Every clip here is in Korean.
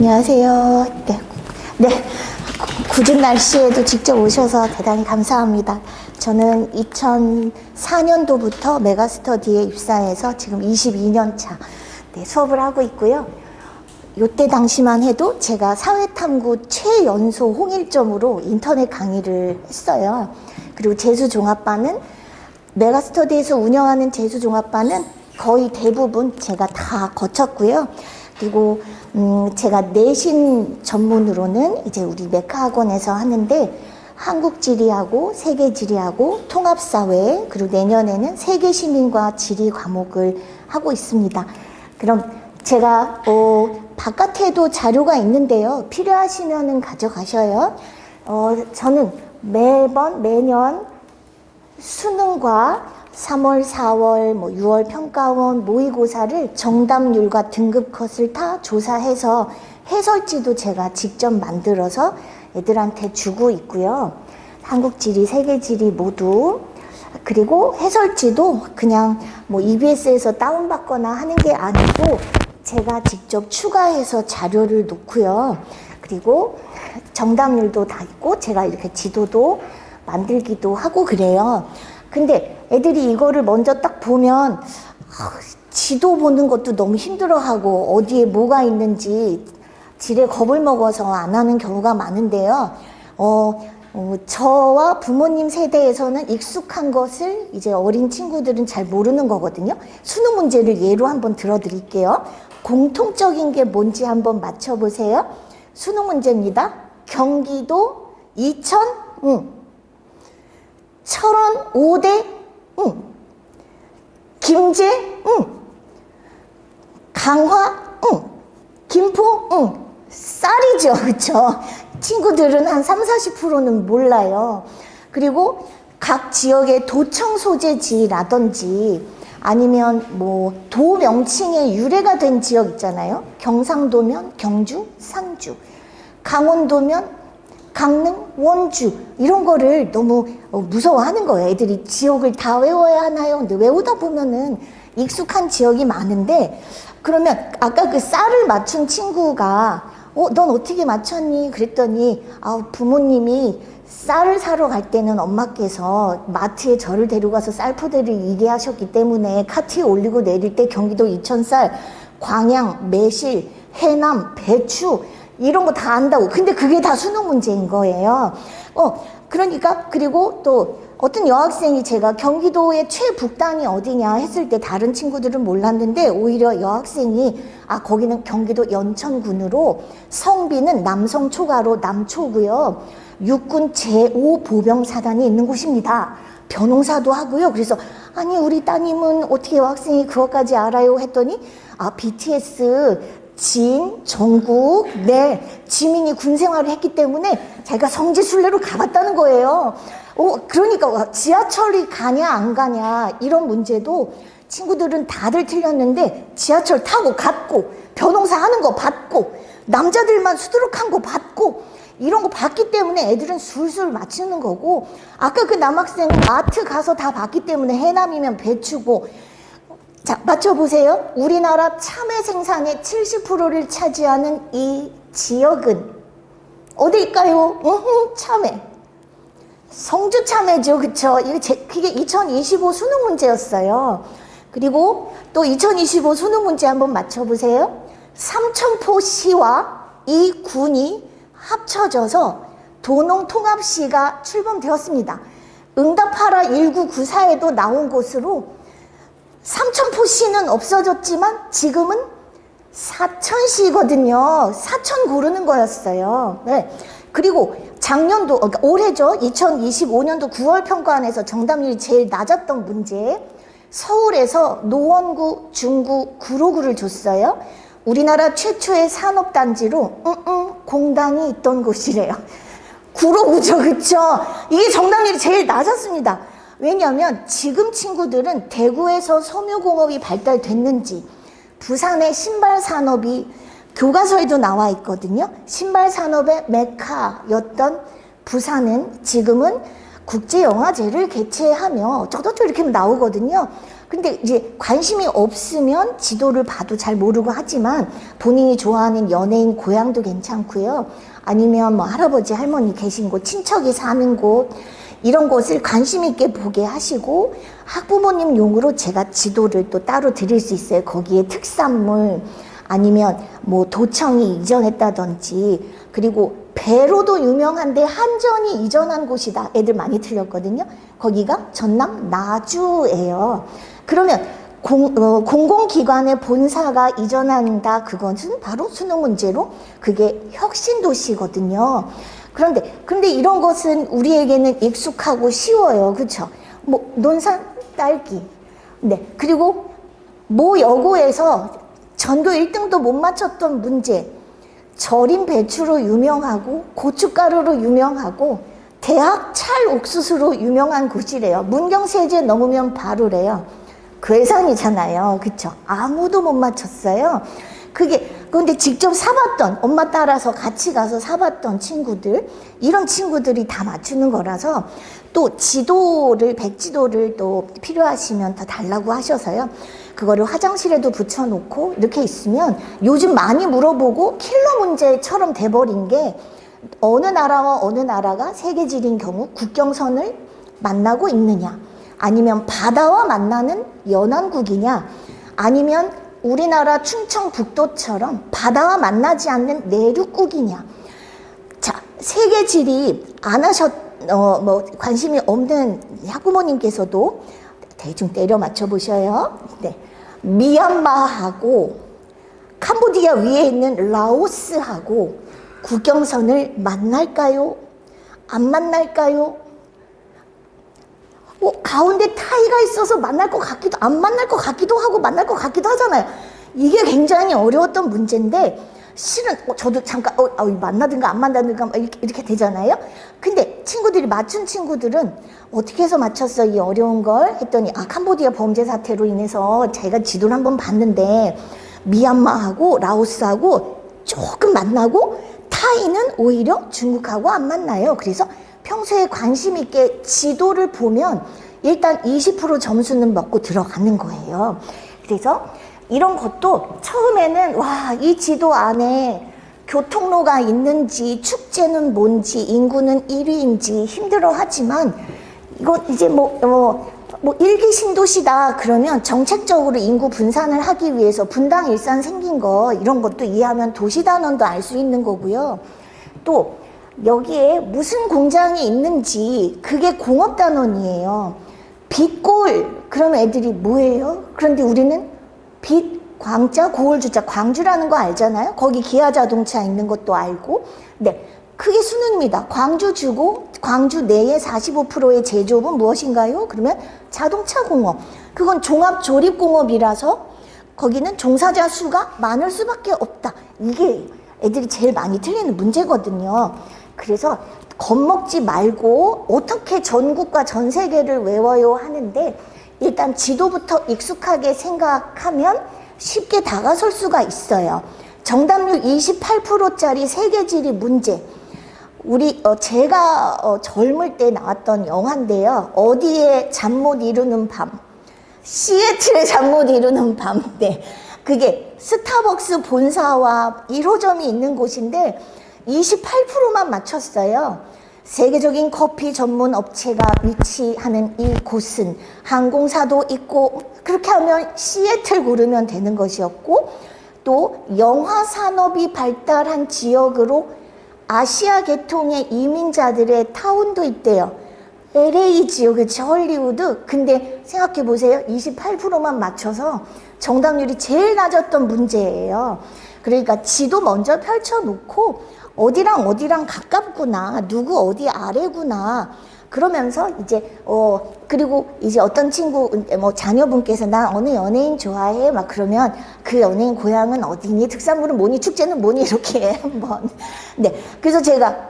안녕하세요. 네. 네. 굳은 날씨에도 직접 오셔서 대단히 감사합니다. 저는 2004년도부터 메가스터디에 입사해서 지금 22년 차 네, 수업을 하고 있고요. 요때 당시만 해도 제가 사회탐구 최연소 홍일점으로 인터넷 강의를 했어요. 그리고 재수종합반은 메가스터디에서 운영하는 재수종합반은 거의 대부분 제가 다 거쳤고요. 그리고 음 제가 내신 전문으로는 이제 우리 메카 학원에서 하는데 한국 지리하고 세계 지리하고 통합 사회 그리고 내년에는 세계 시민과 지리 과목을 하고 있습니다. 그럼 제가 어 바깥에도 자료가 있는데요. 필요하시면은 가져가셔요. 어 저는 매번 매년 수능과 3월, 4월, 뭐 6월 평가원 모의고사를 정답률과 등급 컷을 다 조사해서 해설지도 제가 직접 만들어서 애들한테 주고 있고요. 한국 지리, 세계 지리 모두 그리고 해설지도 그냥 뭐 EBS에서 다운받거나 하는 게 아니고 제가 직접 추가해서 자료를 놓고요. 그리고 정답률도 다 있고 제가 이렇게 지도도 만들기도 하고 그래요. 근데 애들이 이거를 먼저 딱 보면 아, 지도 보는 것도 너무 힘들어하고 어디에 뭐가 있는지 지레 겁을 먹어서 안 하는 경우가 많은데요. 어, 어, 저와 부모님 세대에서는 익숙한 것을 이제 어린 친구들은 잘 모르는 거거든요. 수능 문제를 예로 한번 들어드릴게요. 공통적인 게 뭔지 한번 맞춰보세요. 수능 문제입니다. 경기도 이천, 응. 철원 5대 응. 김제 응. 강화 응. 김포 응. 쌀이죠. 그렇죠? 친구들은 한 3, 40%는 몰라요. 그리고 각 지역의 도청 소재지라든지 아니면 뭐 도 명칭의 유래가 된 지역 있잖아요. 경상도면 경주, 상주. 강원도면 강릉, 원주 이런 거를 너무 어, 무서워하는 거예요. 애들이 지역을 다 외워야 하나요? 근데 외우다 보면은 익숙한 지역이 많은데 그러면 아까 그 쌀을 맞춘 친구가 어, 넌 어떻게 맞췄니? 그랬더니 아, 부모님이 쌀을 사러 갈 때는 엄마께서 마트에 저를 데려가서 쌀포대를 일게 하셨기 때문에 카트에 올리고 내릴 때 경기도 이천쌀, 광양, 매실, 해남, 배추 이런 거 다 안다고. 근데 그게 다 수능 문제인 거예요. 어, 그러니까, 그리고 또 어떤 여학생이 제가 경기도의 최북단이 어디냐 했을 때 다른 친구들은 몰랐는데 오히려 여학생이 아, 거기는 경기도 연천군으로 성비는 남성 초가로 남초고요. 육군 제5보병사단이 있는 곳입니다. 변호사도 하고요. 그래서 아니 우리 따님은 어떻게 여학생이 그것까지 알아요 했더니 아 BTS 진, 정국, 네, 지민이 군 생활을 했기 때문에 자기가 성지순례로 가봤다는 거예요. 어, 그러니까 지하철이 가냐 안 가냐 이런 문제도 친구들은 다들 틀렸는데 지하철 타고 갔고 변호사 하는 거 받고 남자들만 수두룩한 거 받고 이런 거 봤기 때문에 애들은 술술 맞추는 거고 아까 그 남학생 마트 가서 다 봤기 때문에 해남이면 배추고 자, 맞춰보세요. 우리나라 참외 생산의 70%를 차지하는 이 지역은 어디일까요? 으흠, 참외. 성주 참외죠. 그쵸? 그게 2025 수능 문제였어요. 그리고 또 2025 수능 문제 한번 맞춰보세요. 삼천포시와 이 군이 합쳐져서 도농통합시가 출범되었습니다. 응답하라 1994에도 나온 곳으로 삼천포시는 없어졌지만 지금은 사천시거든요. 사천 고르는 거였어요. 네. 그리고 작년도, 그러니까 올해죠. 2025년도 9월 평가원에서 정답률이 제일 낮았던 문제. 서울에서 노원구, 중구, 구로구를 줬어요. 우리나라 최초의 산업단지로, 음, 음, 공단이 있던 곳이래요. 구로구죠. 그쵸? 이게 정답률이 제일 낮았습니다. 왜냐하면 지금 친구들은 대구에서 섬유공업이 발달됐는지 부산의 신발 산업이 교과서에도 나와 있거든요. 신발 산업의 메카였던 부산은 지금은 국제영화제를 개최하며 저도 이렇게 나오거든요. 근데 이제 관심이 없으면 지도를 봐도 잘 모르고 하지만 본인이 좋아하는 연예인 고향도 괜찮고요. 아니면 뭐 할아버지 할머니 계신 곳, 친척이 사는 곳 이런 곳을 관심 있게 보게 하시고 학부모님 용으로 제가 지도를 또 따로 드릴 수 있어요. 거기에 특산물 아니면 뭐 도청이 이전했다든지 그리고 배로도 유명한데 한전이 이전한 곳이다. 애들 많이 틀렸거든요. 거기가 전남 나주예요. 그러면 공, 어, 공공기관의 본사가 이전한다. 그것은 바로 수능 문제로 그게 혁신도시거든요. 그런데 근데 이런 것은 우리에게는 익숙하고 쉬워요. 그렇죠? 뭐 논산 딸기. 네. 그리고 모 여고에서 전교 1등도 못 맞췄던 문제. 절인 배추로 유명하고 고춧가루로 유명하고 대학 찰 옥수수로 유명한 곳이래요. 문경세제 넘으면 바로래요. 괴산이잖아요. 그쵸? 아무도 못 맞췄어요. 그게, 근데 직접 사봤던, 엄마 따라서 같이 가서 사봤던 친구들, 이런 친구들이 다 맞추는 거라서 또 지도를, 백지도를 또 필요하시면 더 달라고 하셔서요. 그거를 화장실에도 붙여놓고 이렇게 있으면 요즘 많이 물어보고 킬러 문제처럼 돼버린 게 어느 나라와 어느 나라가 세계질인 경우 국경선을 만나고 있느냐 아니면 바다와 만나는 연안국이냐 아니면 우리나라 충청북도처럼 바다와 만나지 않는 내륙국이냐 자 세계질이 안 하셨 어, 뭐 관심이 없는 학부모님께서도 대충 때려 맞춰 보셔요. 네. 미얀마하고 캄보디아 위에 있는 라오스하고 국경선을 만날까요? 안 만날까요? 뭐 가운데 타이가 있어서 만날 것 같기도 안 만날 것 같기도 하고 만날 것 같기도 하잖아요. 이게 굉장히 어려웠던 문제인데 실은 어, 저도 잠깐 어, 어, 만나든가 안 만나든가 이렇게, 이렇게 되잖아요. 근데 친구들이 맞춘 친구들은 어떻게 해서 맞췄어 이 어려운 걸 했더니 아 캄보디아 범죄 사태로 인해서 제가 지도를 한번 봤는데 미얀마하고 라오스하고 조금 만나고 타이는 오히려 중국하고 안 만나요. 그래서 평소에 관심 있게 지도를 보면 일단 20% 점수는 먹고 들어가는 거예요. 그래서 이런 것도 처음에는 와, 이 지도 안에 교통로가 있는지, 축제는 뭔지, 인구는 1위인지 힘들어 하지만 이건 이제 뭐, 뭐, 뭐 일기 신도시다 그러면 정책적으로 인구 분산을 하기 위해서 분당 일산 생긴 거 이런 것도 이해하면 도시 단원도 알 수 있는 거고요. 또 여기에 무슨 공장이 있는지 그게 공업단원이에요. 빛골 그러면 애들이 뭐예요? 그런데 우리는 빛 광자 고을 주자 광주라는 거 알잖아요. 거기 기아 자동차 있는 것도 알고. 네. 그게 수능입니다. 광주 주고 광주 내의 45%의 제조업은 무엇인가요? 그러면 자동차 공업. 그건 종합 조립 공업이라서 거기는 종사자 수가 많을 수밖에 없다. 이게 애들이 제일 많이 틀리는 문제거든요. 그래서 겁먹지 말고 어떻게 전국과 전 세계를 외워요 하는데 일단 지도부터 익숙하게 생각하면 쉽게 다가설 수가 있어요. 정답률 28%짜리 세계지리 문제. 우리 어, 제가 어, 젊을 때 나왔던 영화인데요. 어디에 잠 못 이루는 밤. 시애틀에 잠 못 이루는 밤. 네. 그게 스타벅스 본사와 1호점이 있는 곳인데 28%만 맞췄어요. 세계적인 커피 전문 업체가 위치하는 이 곳은 항공사도 있고 그렇게 하면 시애틀 고르면 되는 것이었고 또 영화 산업이 발달한 지역으로 아시아 계통의 이민자들의 타운도 있대요. LA 지역, 그치, 헐리우드. 근데 생각해 보세요. 28%만 맞춰서 정답률이 제일 낮았던 문제예요. 그러니까 지도 먼저 펼쳐놓고 어디랑 어디랑 가깝구나, 누구 어디 아래구나. 그러면서 이제 어 그리고 이제 어떤 친구 뭐 자녀분께서 나 어느 연예인 좋아해? 막 그러면 그 연예인 고향은 어디니? 특산물은 뭐니? 축제는 뭐니? 이렇게 한번. 네. 그래서 제가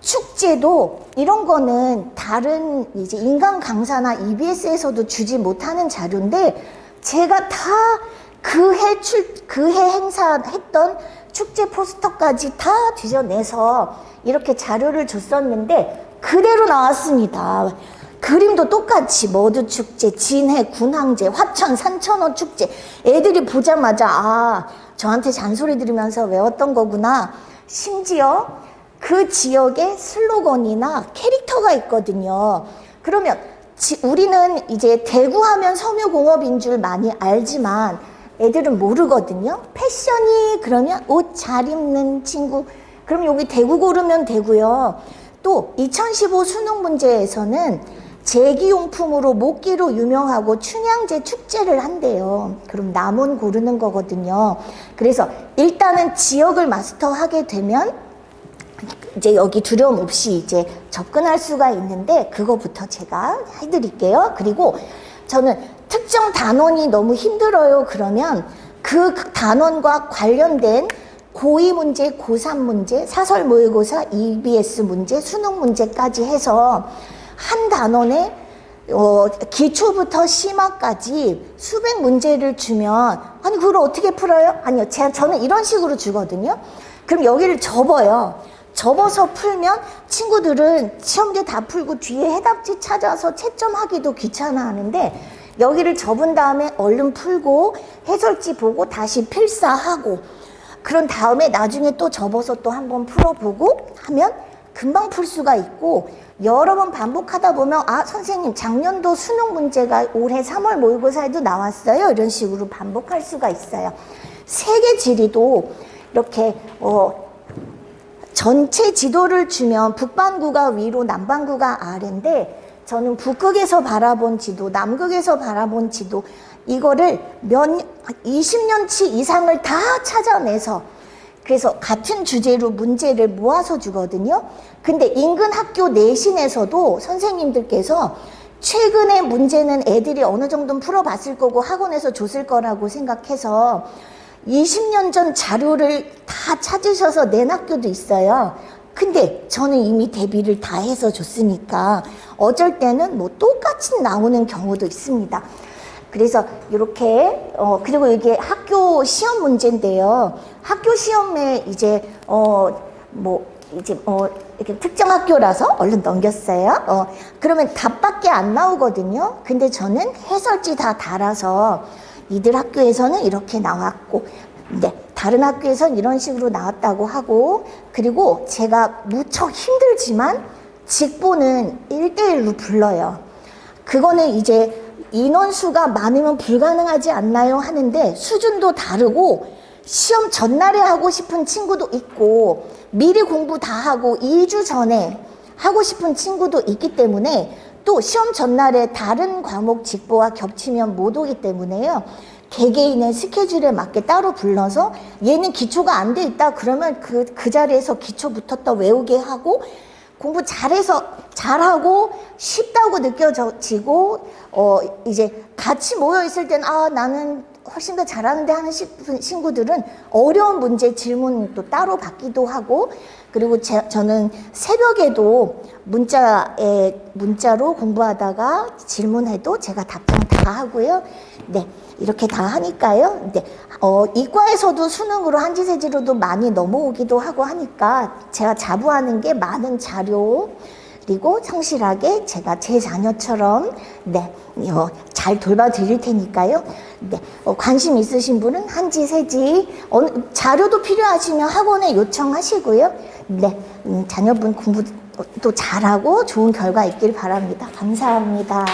축제도 이런 거는 다른 이제 인간 강사나 EBS에서도 주지 못하는 자료인데 제가 다 그 해 출 그 해 행사했던 축제 포스터까지 다 뒤져내서 이렇게 자료를 줬었는데 그대로 나왔습니다. 그림도 똑같이 머드 축제, 진해 군항제, 화천 산천어 축제. 애들이 보자마자 아 저한테 잔소리 들으면서 외웠던 거구나. 심지어 그 지역의 슬로건이나 캐릭터가 있거든요. 그러면 지- 우리는 이제 대구하면 섬유공업인 줄 많이 알지만 애들은 모르거든요. 패션이 그러면 옷 잘 입는 친구. 그럼 여기 대구 고르면 되고요. 또 2015 수능 문제에서는 제기용품으로 목기로 유명하고 춘향제 축제를 한대요. 그럼 남원 고르는 거거든요. 그래서 일단은 지역을 마스터하게 되면 이제 여기 두려움 없이 이제 접근할 수가 있는데 그거부터 제가 해드릴게요. 그리고 저는 특정 단원이 너무 힘들어요. 그러면 그 단원과 관련된 고2 문제, 고3 문제, 사설 모의고사, EBS 문제, 수능 문제까지 해서 한 단원에 어, 기초부터 심화까지 수백 문제를 주면 아니 그걸 어떻게 풀어요? 아니요, 제가 저는 이런 식으로 주거든요. 그럼 여기를 접어요. 접어서 풀면 친구들은 시험지 다 풀고 뒤에 해답지 찾아서 채점하기도 귀찮아하는데 여기를 접은 다음에 얼른 풀고 해설지 보고 다시 필사하고 그런 다음에 나중에 또 접어서 또 한번 풀어보고 하면 금방 풀 수가 있고 여러 번 반복하다 보면 아 선생님 작년도 수능 문제가 올해 3월 모의고사에도 나왔어요? 이런 식으로 반복할 수가 있어요. 세계 지리도 이렇게 어 전체 지도를 주면 북반구가 위로 남반구가 아래인데 저는 북극에서 바라본 지도, 남극에서 바라본 지도 이거를 몇 20년치 이상을 다 찾아내서 그래서 같은 주제로 문제를 모아서 주거든요. 근데 인근 학교 내신에서도 선생님들께서 최근의 문제는 애들이 어느 정도는 풀어봤을 거고 학원에서 줬을 거라고 생각해서 20년 전 자료를 다 찾으셔서 낸 학교도 있어요. 근데 저는 이미 대비를 다 해서 줬으니까 어쩔 때는 뭐 똑같이 나오는 경우도 있습니다. 그래서 이렇게 어 그리고 이게 학교 시험 문제인데요. 학교 시험에 이제 어 뭐 이제 어 이렇게 특정 학교라서 얼른 넘겼어요. 어 그러면 답밖에 안 나오거든요. 근데 저는 해설지 다 달아서 이들 학교에서는 이렇게 나왔고 네, 다른 학교에선 이런 식으로 나왔다고 하고 그리고 제가 무척 힘들지만 직보는 1대1로 불러요. 그거는 이제 인원수가 많으면 불가능하지 않나요? 하는데 수준도 다르고 시험 전날에 하고 싶은 친구도 있고 미리 공부 다 하고 2주 전에 하고 싶은 친구도 있기 때문에 또 시험 전날에 다른 과목 직보와 겹치면 못 오기 때문에요. 개개인의 스케줄에 맞게 따로 불러서 얘는 기초가 안 돼 있다 그러면 그, 그 자리에서 기초부터 또 외우게 하고 공부 잘해서 잘하고 쉽다고 느껴지고 어 이제 같이 모여 있을 땐 아 나는 훨씬 더 잘하는데 하는 싶은 친구들은 어려운 문제 질문 또 따로 받기도 하고 그리고 제, 저는 새벽에도 문자에 문자로 공부하다가 질문해도 제가 답장 다 하고요. 네. 이렇게 다 하니까요. 네. 어, 이과에서도 수능으로 한지세지로도 많이 넘어오기도 하고 하니까 제가 자부하는 게 많은 자료 그리고 성실하게 제가 제 자녀처럼 네, 어, 잘 돌봐드릴 테니까요. 네, 어, 관심 있으신 분은 한지 세지 어느, 자료도 필요하시면 학원에 요청하시고요. 네, 음, 자녀분 공부도 잘하고 좋은 결과 있길 바랍니다. 감사합니다.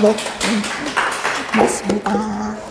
네, 음, 고맙습니다.